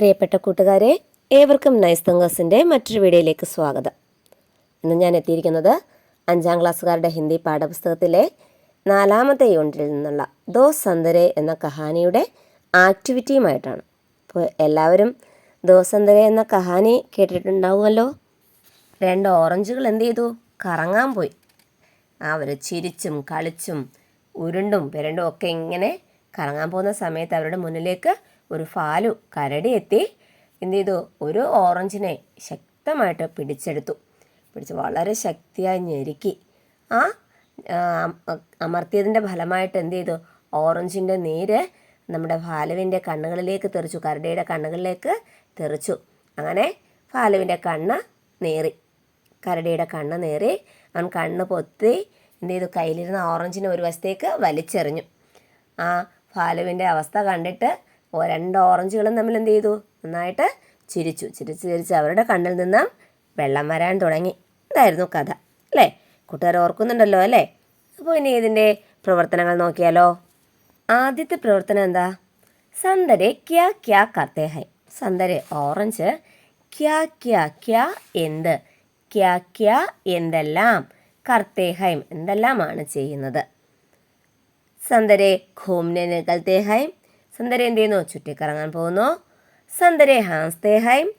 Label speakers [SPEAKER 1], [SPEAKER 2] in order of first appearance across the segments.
[SPEAKER 1] പ്രിയപ്പെട്ട കൂട്ടുകാരെ ഏവർക്കും നൈസ് തങ്കേഴ്സിന്റെ മറ്റൊരു വീഡിയോയിലേക്ക് സ്വാഗതം. ഇന്ന് ഞാൻ എത്തിയിരിക്കുന്നത് അഞ്ചാം ക്ലാസ്സുകാരുടെ ഹിന്ദി പാഠപുസ്തകത്തിലെ നാലാമത്തെ യൂണിറ്റിൽ നിന്നുള്ള ദോ സന്ദരെ എന്ന കഹാനിയുടെ ആക്ടിവിറ്റിയുമായിട്ടാണ്. അപ്പോൾ എല്ലാവരും ദോ സന്ദരെ എന്ന കഹാനി കേട്ടിട്ടുണ്ടാവുമല്ലോ? രണ്ട് ഓറഞ്ചുകൾ എന്ത് ചെയ്തു? കറങ്ങാൻ പോയി. അവർ ചിരിച്ചും കളിച്ചും ഉരുണ്ടും പെരണ്ടും ഒക്കെ ഇങ്ങനെ കറങ്ങാൻ പോകുന്ന സമയത്ത് അവരുടെ മുന്നിലേക്ക് ഒരു ഫാലു കരടിയെത്തി എന്ത് ചെയ്തു? ഒരു ഓറഞ്ചിനെ ശക്തമായിട്ട് പിടിച്ചെടുത്തു. പിടിച്ച് വളരെ ശക്തിയായി ഞെരുക്കി. ആ അമർത്തിയതിന്റെ ഫലമായിട്ട് എന്ത് ചെയ്തു? ഓറഞ്ചിന്റെ നീര് നമ്മുടെ ഫാലുവിന്റെ കണ്ണുകളിലേക്ക് തെറിച്ചു കരടിയുടെ കണ്ണുകളിലേക്ക് തെറിച്ചു. അങ്ങനെ ഫാലുവിന്റെ കണ്ണ് നേറി. കരടിയുടെ കണ്ണ് നേറി. അവൻ കണ്ണ് പൊത്തി എന്ത് ചെയ്തു? കയ്യിലിരുന്ന ഓറഞ്ചിനെ ഒരു വശത്തേക്ക് വലിച്ചെറിഞ്ഞു. ആ ഫാലുവിന്റെ അവസ്ഥ കണ്ടിട്ട് രണ്ട് ഓറഞ്ചുകളും തമ്മിൽ എന്ത് ചെയ്തു? നന്നായിട്ട് ചിരിച്ചു. ചിരിച്ച് ചിരിച്ച് അവരുടെ കണ്ണിൽ നിന്ന് വെള്ളം വരാൻ തുടങ്ങി. ഇതായിരുന്നു കഥ അല്ലേ? കൂട്ടുകാർ ഓർക്കുന്നുണ്ടല്ലോ അല്ലേ? അപ്പോൾ ഇനി ഇതിന്റെ പ്രവർത്തനങ്ങൾ നോക്കിയാലോ? ആദ്യത്തെ പ്രവർത്തനം എന്താ? സന്ദരെ ക്യാ ക്യാ കത്തേ ഹൈ. സന്ദരെ ഓറഞ്ച്. ക്യാ ക്യാ ക്യാ എന്ത്? ക്യാ ക്യാ എന്തെല്ലാം? കർത്തേ എന്തെല്ലാമാണ് ചെയ്യുന്നത്? സന്ദരെ ഘൂംനെ നികൽത്തേ ഹൈം. സന്ദരെ എന്ത് ചെയ്യുന്നു ചുറ്റിക്കറങ്ങാൻ പോകുന്നു. സന്ദരെ ഹാസ്തേ ഹൈം.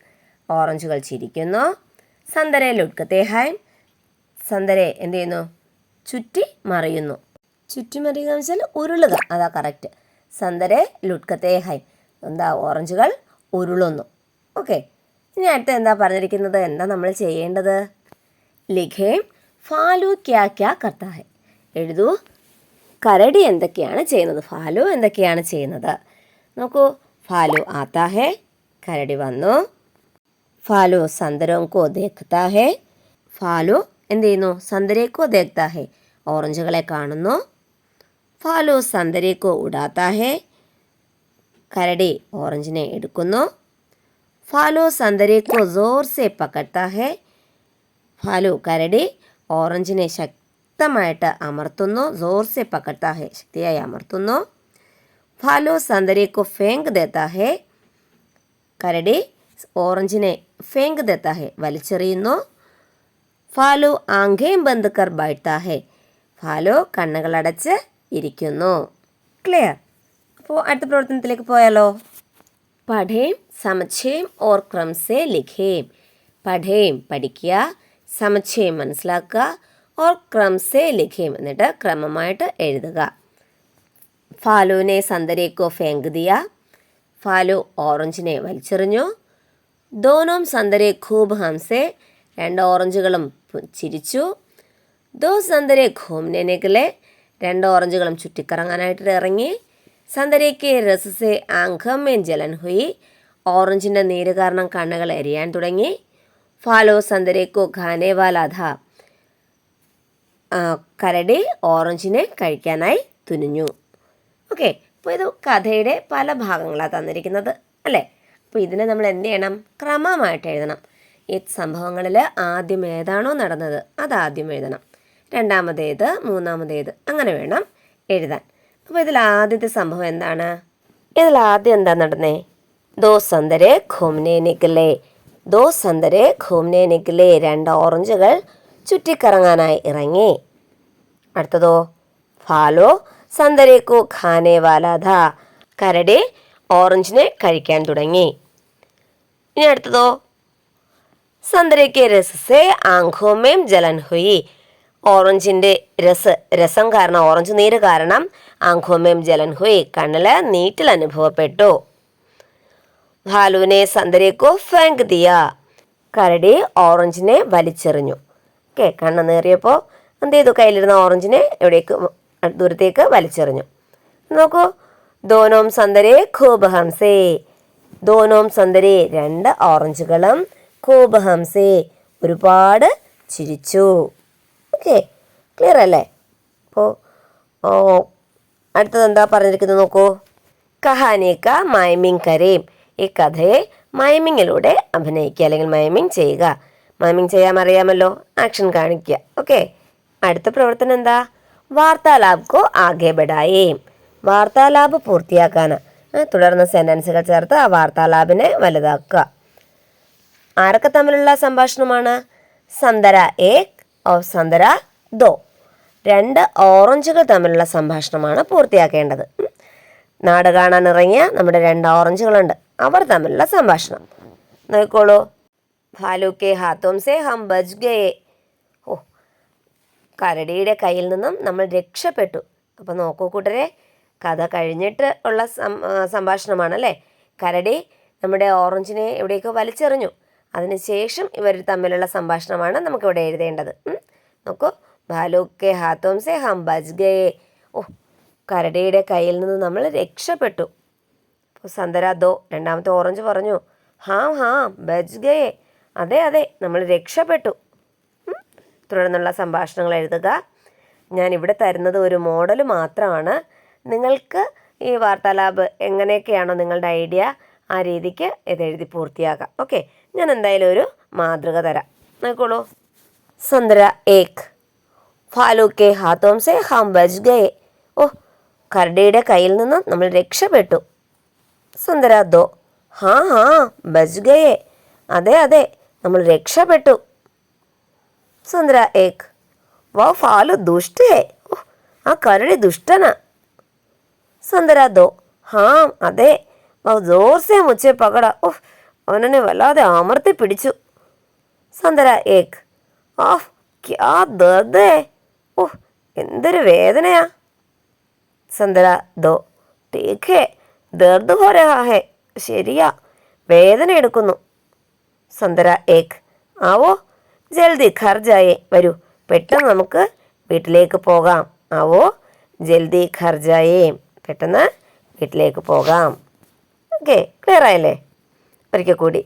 [SPEAKER 1] ഓറഞ്ചുകൾ ചിരിക്കുന്നു. സന്ദരെ ലുഡ്കത്തേ ഹൈം. സന്ദരെ എന്ത് ചെയ്യുന്നു ചുറ്റി മറിയുന്നു. ചുറ്റി മറിയുക എന്ന് വെച്ചാൽ ഉരുളുക. അതാ കറക്റ്റ് സന്ദരെ ലുഡ്കത്തേ ഹൈം. എന്താ? ഓറഞ്ചുകൾ ഉരുളുന്നു. ഓക്കെ. ഇനി അടുത്ത എന്താ പറഞ്ഞിരിക്കുന്നത്? എന്താ നമ്മൾ ചെയ്യേണ്ടത്? ലിഖേം ഫാലു ക്യാ ക്യാ കർത്താഹെ. എഴുതൂ. കരടി എന്തൊക്കെയാണ് ചെയ്യുന്നത്? ഫാലു എന്തൊക്കെയാണ് ചെയ്യുന്നത്? നോക്കൂ. ഫാലു ആത്താ ഹെ കരടി വന്നു. ഫാലു സന്തരോം കോ ദേഖ്താ ഹേ ഫാലു എന്ത് ചെയ്യുന്നു? സന്തരേക്കോ ദേഖ്താ ഹെ ഓറഞ്ചുകളെ കാണുന്നു. ഫാലു സന്തരേക്കോ ഉടാത്താ ഹെ കരടി ഓറഞ്ചിനെ എടുക്കുന്നു. ഫാലു സന്തരേക്കോ ജോർ സെ പക്കട്താ ഹെ ഫാലു കരടി ഓറഞ്ചിനെ ശക്തമായിട്ട് അമർത്തുന്നു ജോർ സെ പക്കട്താ ഹെ ശക്തിയായി അമർത്തുന്നു. ഫാലു സന്തരേക്കോ ഫേങ്ക് देता ഹേ? കരടി ഓറഞ്ചിനെ ഫേങ്ക് देता ഹേ? വലിച്ചെറിയുന്നു. ഫാലു ആംഗേം ബന്ധുക്കർ കർ ബൈഠാ ഹേ? ഫാലു കണ്ണുകളടച്ച് ഇരിക്കുന്നു. ക്ലിയർ. അപ്പോൾ അടുത്ത പ്രവർത്തനത്തിലേക്ക് പോയാലോ? പഠേം സമച്ഛേം ഓർ ക്രംസേ ലിഖേം. പഠേം പഠിക്കുക സമച്ഛേം മനസ്സിലാക്കുക ഓർ ക്രംസേ ലിഖേം എന്നിട്ട് ക്രമമായിട്ട് എഴുതുക. ഫാലുവിനെ സന്തരേക്കോ ഫേങ്ക് ദിയ ഫാലു ഓറഞ്ചിനെ വലിച്ചെറിഞ്ഞു. ദോനോം സന്തരെ ഖൂബ് ഹംസെ രണ്ട് ഓറഞ്ചുകളും ചിരിച്ചു. ദോ സന്തരെ ഘൂംനെ നികലെ രണ്ട് ഓറഞ്ചുകളും ചുറ്റിക്കറങ്ങാനായിട്ട് ഇറങ്ങി. സന്തരേക്ക് രസസെ മേൻ ജലൻ ഹുയി. ഓറഞ്ചിന്റെ നീര് കാരണം കണ്ണുകൾ എരിയാൻ തുടങ്ങി. ഫാലോ സന്തരേക്കോ ഖാനേവാലാധ കരടി ഓറഞ്ചിനെ കഴിക്കാനായി തുനിഞ്ഞു. ഓക്കെ അപ്പോൾ ഇത് കഥയുടെ പല ഭാഗങ്ങളാണ് തന്നിരിക്കുന്നത് അല്ലേ? അപ്പോൾ ഇതിനെ നമ്മൾ എന്ത് ചെയ്യണം? ക്രമമായിട്ട് എഴുതണം. ഈ സംഭവങ്ങളിൽ ആദ്യം ഏതാണോ നടന്നത് ആദ്യം എഴുതണം. രണ്ടാമതേത് മൂന്നാമതേത് അങ്ങനെ വേണം എഴുതാൻ. അപ്പോൾ ഇതിൽ ആദ്യത്തെ സംഭവം എന്താണ്? ഇതിൽ ആദ്യം എന്താ നടന്നേ? ദോ സന്തരെ ഘൂംനെ നിക്കലേ ദോ സന്തരെ ഘൂംനെ നിക്കലേ രണ്ട് ഓറഞ്ചുകൾ ചുറ്റിക്കറങ്ങാനായി ഇറങ്ങി. അടുത്തതോ? ഫാലോ സന്തരേക്കോ ഖാനെ വാലാധ കരടി ഓറഞ്ചിനെ കഴിക്കാൻ തുടങ്ങി. ഇനി അടുത്തതോ? സന്തരയ്ക്ക് രസസെ ആംഘോമേം ജലൻ ഹുയി. ഓറഞ്ചിന്റെ രസ് രസം കാരണം ഓറഞ്ച് നീര് കാരണം ആംഘോമേം ജലൻ ഹുയി കണ്ണിൽ നീറ്റിൽ അനുഭവപ്പെട്ടു. ഭാലുവിനെ സന്തരേക്കോ ഫാങ്ക് ദിയ. കരടി ഓറഞ്ചിനെ വലിച്ചെറിഞ്ഞു. ഓക്കെ കണ്ണ് നേറിയപ്പോൾ എന്ത് ചെയ്തു? കയ്യിലിരുന്ന ഓറഞ്ചിനെ എവിടേക്ക് ദൂരത്തേക്ക് വലിച്ചെറിഞ്ഞു. നോക്കൂ. ദോനോം സന്ദരേ ഖോബഹംസേ ദോനോം സന്ദരേ രണ്ട് ഓറഞ്ചുകളും ഖോബഹംസേ ഹംസേ ഒരുപാട് ചിരിച്ചു. ഓക്കെ. ക്ലിയർ അല്ലേ? അപ്പോൾ അടുത്തത് എന്താ പറഞ്ഞിരിക്കുന്നത് നോക്കൂ. കഹാനിക്ക മൈമിങ് കരയും ഈ കഥയെ മൈമിങ്ങിലൂടെ അഭിനയിക്കുക അല്ലെങ്കിൽ മൈമിങ് ചെയ്യുക. മൈമിങ് ചെയ്യാൻ അറിയാമല്ലോ. ആക്ഷൻ കാണിക്കുക. ഓക്കെ. അടുത്ത പ്രവർത്തനം എന്താ? വാർത്താലാബ് കോ ആകെ ബഡായേം. വാർത്താലാബ് പൂർത്തിയാക്കാൻ തുടർന്ന് സെന്റൻസുകൾ ചേർത്ത് ആ വാർത്താലാബിനെ വലുതാക്കുക. ആരൊക്കെ തമ്മിലുള്ള സംഭാഷണമാണ്? സന്ദര ഏക് ഓ സന്ദര ദോ. രണ്ട് ഓറഞ്ചുകൾ തമ്മിലുള്ള സംഭാഷണമാണ് പൂർത്തിയാക്കേണ്ടത്. നാട് കാണാൻ ഇറങ്ങിയ നമ്മുടെ രണ്ട് ഓറഞ്ചുകളുണ്ട്. അവർ തമ്മിലുള്ള സംഭാഷണം. നോക്കിക്കോളൂ. ഭാലു കെ ഹാത്തോം ഹം ബജ് കരടിയുടെ കയ്യിൽ നിന്നും നമ്മൾ രക്ഷപ്പെട്ടു. അപ്പോൾ നോക്കൂ കൂട്ടരെ കഥ കഴിഞ്ഞിട്ട് ഉള്ള സംഭാഷണമാണല്ലേ? കരടി നമ്മുടെ ഓറഞ്ചിനെ എവിടെയൊക്കെ വലിച്ചെറിഞ്ഞു? അതിനുശേഷം ഇവർ തമ്മിലുള്ള സംഭാഷണമാണ് നമുക്കിവിടെ എഴുതേണ്ടത്. നോക്കൂ. ഭാലുക്കെ ഹാത്തോം സെ ഹം ബജ് ഗയേ ഓ കരടിയുടെ കയ്യിൽ നിന്ന് നമ്മൾ രക്ഷപ്പെട്ടു. സന്ദര ദോ രണ്ടാമത്തെ ഓറഞ്ച് പറഞ്ഞു ഹാം ഹാം ബജ് ഗയേ അതെ അതെ നമ്മൾ രക്ഷപ്പെട്ടു. തുടർന്നുള്ള സംഭാഷണങ്ങൾ എഴുതുക. ഞാൻ ഇവിടെ തരുന്നത് ഒരു മോഡൽ മാത്രമാണ്. നിങ്ങൾക്ക് ഈ വാർത്താലാബ് എങ്ങനെയൊക്കെയാണോ നിങ്ങളുടെ ഐഡിയ ആ രീതിക്ക് ഇത് എഴുതി പൂർത്തിയാക്കാം. ഓക്കെ ഞാൻ എന്തായാലും ഒരു മാതൃക തരാം. നോക്കോളൂ സുന്ദര ഏക്. ഫാലു കെ ഹാത്തോംസെ ഹം ബജ് ഗയെ. ഓ കരടിയുടെ കയ്യിൽ നിന്ന് നമ്മൾ രക്ഷപ്പെട്ടു. സുന്ദര ദോ. ഹാ ഹാ ബജ് ഗയെ. അതെ അതെ നമ്മൾ രക്ഷപ്പെട്ടു. സുന്ദര ഏക്. വാ ഫാലു ದುಷ್ಟೇ ഹേ ഓ, ആ കരടി ദുഷ്ടനാ. സുന്ദര ദോ. ഹാ അതെ. വാ ജോർ സേ മുച്ചേ പകട. ഓഹ് അവനെ വല്ലാതെ അമർത്തി പിടിച്ചു. സുന്ദര ഏക്. ഓഹ് ക്യാ ദർദ്. ഹേ ഓ എന്തൊരു വേദനയാ. സന്ദര ദോ. ടേക്ക് ദർദ് ഹോ രഹാ ഹേ. ശരിയാ. വേദന എടുക്കുന്നു. സന്ദര ഏക്. ആവോ ജൽദി ഘർ ജായേ വരൂ പെട്ടെന്ന് നമുക്ക് വീട്ടിലേക്ക് പോകാം ആവോ ജൽദി ഘർ ജായേ പെട്ടെന്ന് വീട്ടിലേക്ക് പോകാം ഓക്കെ ക്ലിയർ ആയല്ലേ ഒരിക്കൽ കൂടി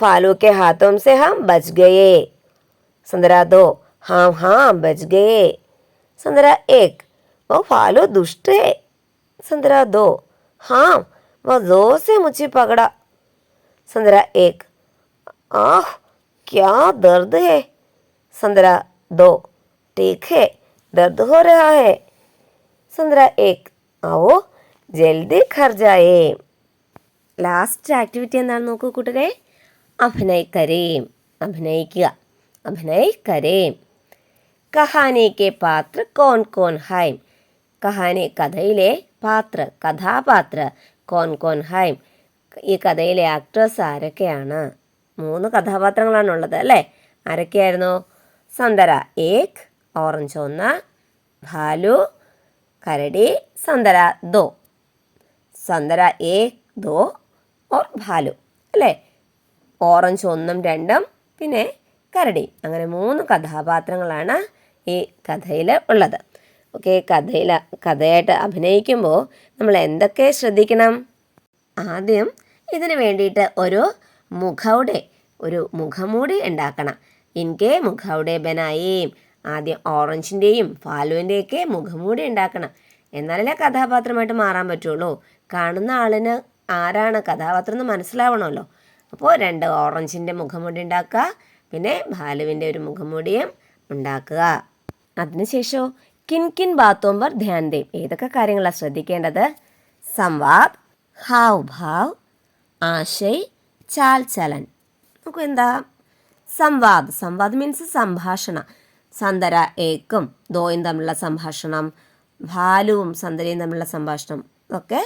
[SPEAKER 1] फालू के हाथों से हम बच गए संदरा दो हाँ हाँ बच गए संदरा एक वो फालू दुष्ट है संदरा दो हाँ वह जोर से मुझे पकड़ा संदरा एक आह क्या दर्द है संदरा दो ठीक है दर्द हो रहा है संदरा एक आओ जल्दी घर जाए ലാസ്റ്റ് ആക്ടിവിറ്റി എന്താണെന്ന് നോക്കൂ കൂട്ടരെ അഭിനയിക്കരേം അഭിനയിക്കുക അഭിനയിക്കരേം കഹാനിക്ക് പാത്ര കോൺ കോൺ ഹൈം കഹാനി കഥയിലെ പാത്ര കഥാപാത്ര കോൺ കോൺ ഹൈം ഈ കഥയിലെ ആക്ടേഴ്സ് ആരൊക്കെയാണ് മൂന്ന് കഥാപാത്രങ്ങളാണ് ഉള്ളത് അല്ലേ? ആരൊക്കെയായിരുന്നു? സന്ദര ഏക് ഓറഞ്ച് ഒന്ന് ഭാലു കരടി സന്ദര ദോ. സന്ദര ഏക് ദോ ഓർ ഭാലു അല്ലേ? ഓറഞ്ച് ഒന്നും രണ്ടും പിന്നെ കരടി. അങ്ങനെ മൂന്ന് കഥാപാത്രങ്ങളാണ് ഈ കഥയിൽ ഉള്ളത്. ഓക്കെ കഥയിൽ കഥയായിട്ട് അഭിനയിക്കുമ്പോൾ നമ്മൾ എന്തൊക്കെ ശ്രദ്ധിക്കണം? ആദ്യം ഇതിന് വേണ്ടിയിട്ട് ഒരു മുഖൗടെ ഒരു മുഖമൂടി ഉണ്ടാക്കണം. എനിക്ക് മുഖൗടെ ബനായേം ആദ്യം ഓറഞ്ചിന്റെയും ഫാലുവിന്റെയൊക്കെ മുഖമൂടി ഉണ്ടാക്കണം. എന്നാലല്ലേ കഥാപാത്രമായിട്ട് മാറാൻ പറ്റുള്ളൂ. കാണുന്ന ആളിന് ആരാണ് കഥാപാത്രം എന്ന് മനസ്സിലാവണമല്ലോ. അപ്പോൾ രണ്ട് ഓറഞ്ചിന്റെ മുഖംമൂടി ഉണ്ടാക്കുക പിന്നെ ഭാലുവിന്റെ ഒരു മുഖംമൂടിയും ഉണ്ടാക്കുക. അതിനുശേഷം കിൻകിൻ കിൻ ബാത്തോം പർ ധ്യാൻ ഏതൊക്കെ കാര്യങ്ങളാണ് ശ്രദ്ധിക്കേണ്ടത്? സംവാദ് ഹാവ് ഭാവ് ആശയ് ചാൽ ചലൻ. നമുക്ക് എന്താ സംവാദ്. സംവാദ് മീൻസ് സംഭാഷണം. സന്തര ഏക്കും ദോയും തമ്മിലുള്ള സംഭാഷണം ഭാലുവും സന്തരയും തമ്മിലുള്ള സംഭാഷണം ഒക്കെ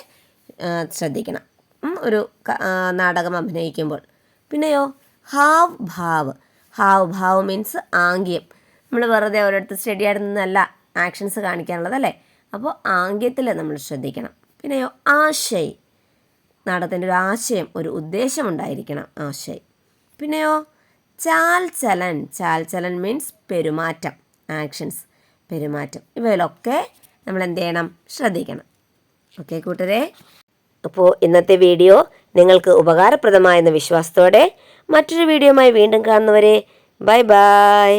[SPEAKER 1] ശ്രദ്ധിക്കണം. ഒരു നാടകം അഭിനയിക്കുമ്പോൾ. പിന്നെയോ ഹാവ് ഭാവ്. ഹാവ് ഭാവ് മീൻസ് ആംഗ്യം. നമ്മൾ വെറുതെ ഒരിടത്ത് സ്റ്റഡി ആയിട്ട് നിന്നല്ല ആക്ഷൻസ് കാണിക്കാനുള്ളതല്ലേ അപ്പോൾ ആംഗ്യത്തിൽ നമ്മൾ ശ്രദ്ധിക്കണം. പിന്നെയോ ആശയ്. നാടകത്തിന്റെ ഒരു ആശയം ഒരു ഉദ്ദേശം ഉണ്ടായിരിക്കണം. ആശയം പിന്നെയോ? ചാൽചലൻ ചാൽ ചലൻ മീൻസ് പെരുമാറ്റം. ആക്ഷൻസ് പെരുമാറ്റം. ഇവയിലൊക്കെ നമ്മൾ എന്ത് ചെയ്യണം? ശ്രദ്ധിക്കണം. ഓക്കെ കൂട്ടരെ? അപ്പോൾ ഇന്നത്തെ വീഡിയോ നിങ്ങൾക്ക് ഉപകാരപ്രദമായെന്ന വിശ്വാസത്തോടെ മറ്റൊരു വീഡിയോയുമായി വീണ്ടും കാണുന്നവരെ ബൈ ബൈ.